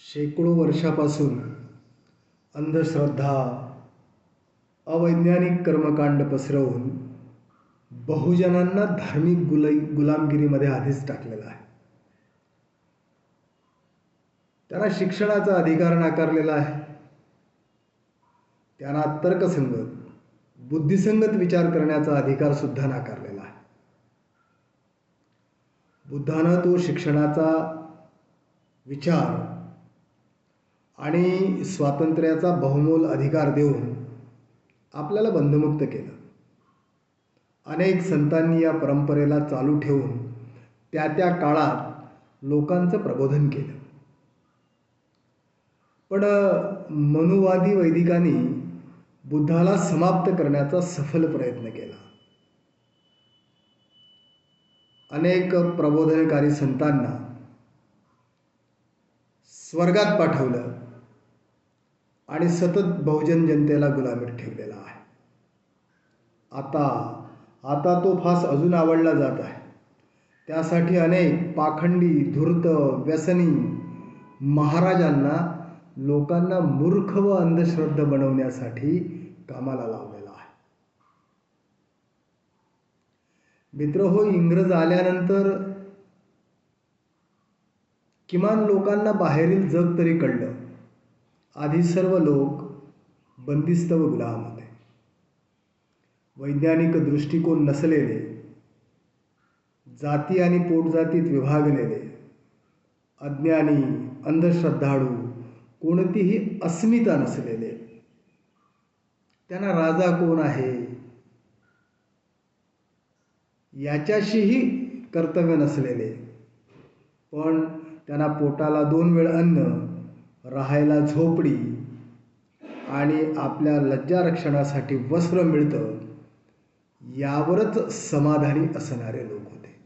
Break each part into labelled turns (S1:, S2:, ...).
S1: शेकडो वर्षापासून अंधश्रद्धा अवैज्ञानिक कर्मकांड पसरवून बहुजनांना धार्मिक गुलाई गुलामगिरीमध्ये आधीच टाकलेलं आहे. त्यांना शिक्षणाचा अधिकार नाकारलेला आहे. त्यांना तर्कसंगत बुद्धिसंगत विचार करण्याचा अधिकार सुद्धा नाकारलेला आहे. बुद्धानं तो शिक्षणाचा विचार आणि स्वातंत्र्याचा बहुमोल अधिकार देऊन आपल्याला बंधमुक्त केलं. अनेक संतांनी या परंपरेला चालू ठेवून त्या त्या काळात लोकांचं प्रबोधन केलं. पण मनुवादी वैदिकांनी बुद्धाला समाप्त करण्याचा सफल प्रयत्न केला. अनेक प्रबोधनकारी संतांना स्वर्गात पाठवलं. आणि सतत बहुजन जनतेला गुलामीत ठेवलेला आहे. आता आता तो फास अजून आवडला जात आहे. त्यासाठी अनेक पाखंडी धूर्त व्यसनी महाराजांना लोकांना मूर्ख व अंधश्रद्ध बनवण्यासाठी कामाला लावलेला आहे. मित्र हो इंग्रज आल्यानंतर किमान लोकांना बाहेरील जग तरी कळलं. आधी सर्व लोक बंदिस्त व गुलाम होते. वैज्ञानिक दृष्टिकोन नसलेले जाती आणि पोटजातीत विभागलेले अज्ञानी अंधश्रद्धाळू कोणतीही अस्मिता नसलेले त्यांना राजा कोण आहे? याच्याशीही कर्तव्य नसलेले. पण त्यांना पोटाला दोन वेळ अन्न राहायला झोपडी आणि आपल्या लज्जारक्षणासाठी वस्त्र मिळतं यावरच समाधानी असणारे लोक होते.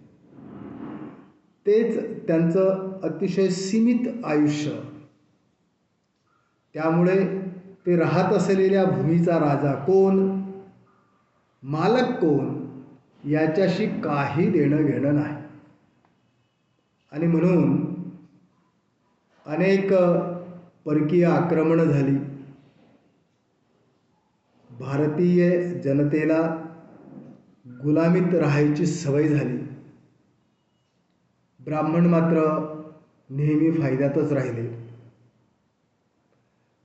S1: तेच त्यांचं अतिशय सीमित आयुष्य. त्यामुळे ते राहत असलेल्या भूमीचा राजा कोण? मालक कोण? याच्याशी काही देणं घेणं नाही. आणि म्हणून अनेक परकीय आक्रमणं झाली. भारतीय जनतेला गुलामीत राहायची सवय झाली. ब्राह्मण मात्र नेहमी फायद्यातच राहिले.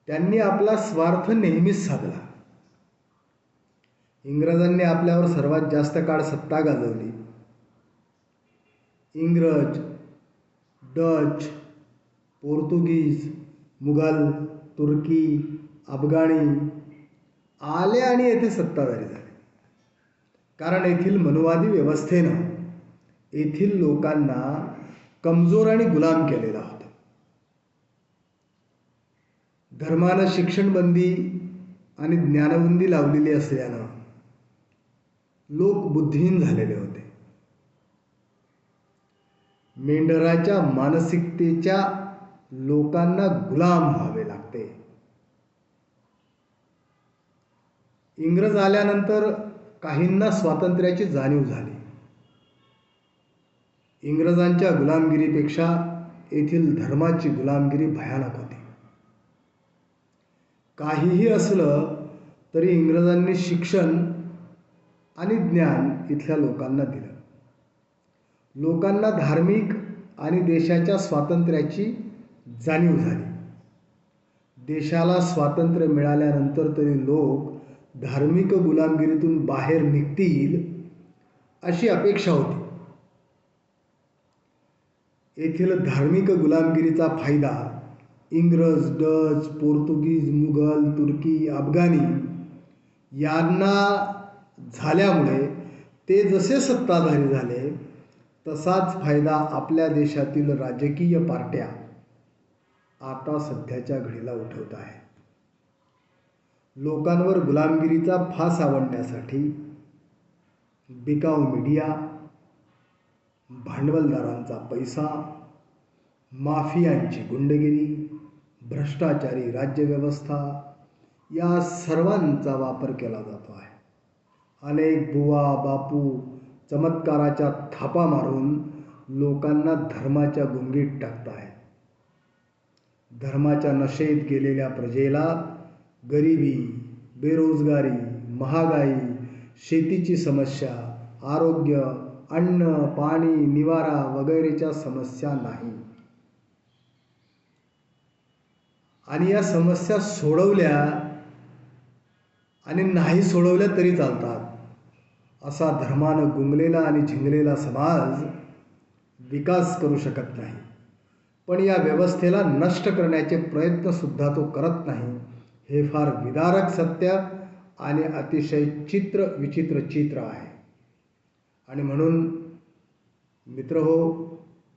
S1: त्यांनी आपला स्वार्थ नेहमीच साधला. इंग्रजांनी आपल्यावर सर्वात जास्त काळ सत्ता गाजवली. इंग्रज डच पोर्तुगीज मुघल तुर्की अफगाणी आले आणि येथे सत्ताधारी झाले. कारण येथील मनुवादी व्यवस्थेनं येथील लोकांना कमजोर आणि गुलाम केलेला होता. धर्मानं शिक्षणबंदी आणि ज्ञानबंदी लावलेली असल्यानं लोक बुद्धिहीन झालेले होते. मेंढराच्या मानसिकतेच्या लोकांना गुलाम व्हावे लागते. इंग्रज आल्यानंतर काहींना स्वातंत्र्याची जाणीव झाली. इंग्रजांच्या गुलामगिरीपेक्षा येथील धर्माची गुलामगिरी भयानक होती. काहीही असलं तरी इंग्रजांनी शिक्षण आणि ज्ञान इथल्या लोकांना दिलं. लोकांना धार्मिक आणि देशाच्या स्वातंत्र्याची जाणीव झाली. देशाला स्वातंत्र्य मिळाल्यानंतर तरी लोक धार्मिक गुलामगिरीतून बाहेर निघतील अशी अपेक्षा होती. येथील धार्मिक गुलामगिरीचा फायदा इंग्रज डच पोर्तुगीज मुघल तुर्की अफगाणी यांना झाल्यामुळे ते जसे सत्ताधारी झाले तसाच फायदा आपल्या देशातील राजकीय पार्ट्या आता सध्याच्या घडीला उठवत आहे. लोकांवर गुलामगिरीचा फास आवडण्यासाठी बिकाऊ मीडिया भांडवलदारांचा पैसा माफियांची गुंडगिरी भ्रष्टाचारी राज्यव्यवस्था या सर्वांचा वापर केला जातो आहे. अनेक बुवा बापू चमत्काराच्या थापा मारून लोकांना धर्माच्या गुंगीत टाकत आहेत. धर्माच्या नशेत गेलेल्या प्रजेला गरिबी बेरोजगारी महागाई शेतीची समस्या आरोग्य अन्न पाणी निवारा वगैरेच्या समस्या नाही. आणि या समस्या सोडवल्या आणि नाही सोडवल्या तरी चालतात. असा धर्मानं गुंगलेला आणि झिंगलेला समाज विकास करू शकत नाही. पण या व्यवस्थेला नष्ट करण्याचे प्रयत्नसुद्धा तो करत नाही. हे फार विदारक सत्य आणि अतिशय चित्र विचित्र चित्र आहे. आणि म्हणून मित्र हो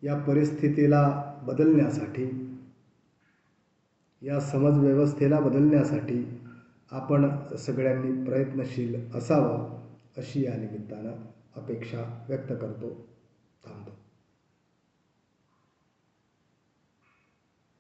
S1: या परिस्थितीला बदलण्यासाठी या समजव्यवस्थेला बदलण्यासाठी आपण सगळ्यांनी प्रयत्नशील असावं अशी या निमित्तानं अपेक्षा व्यक्त करतो थांबतो.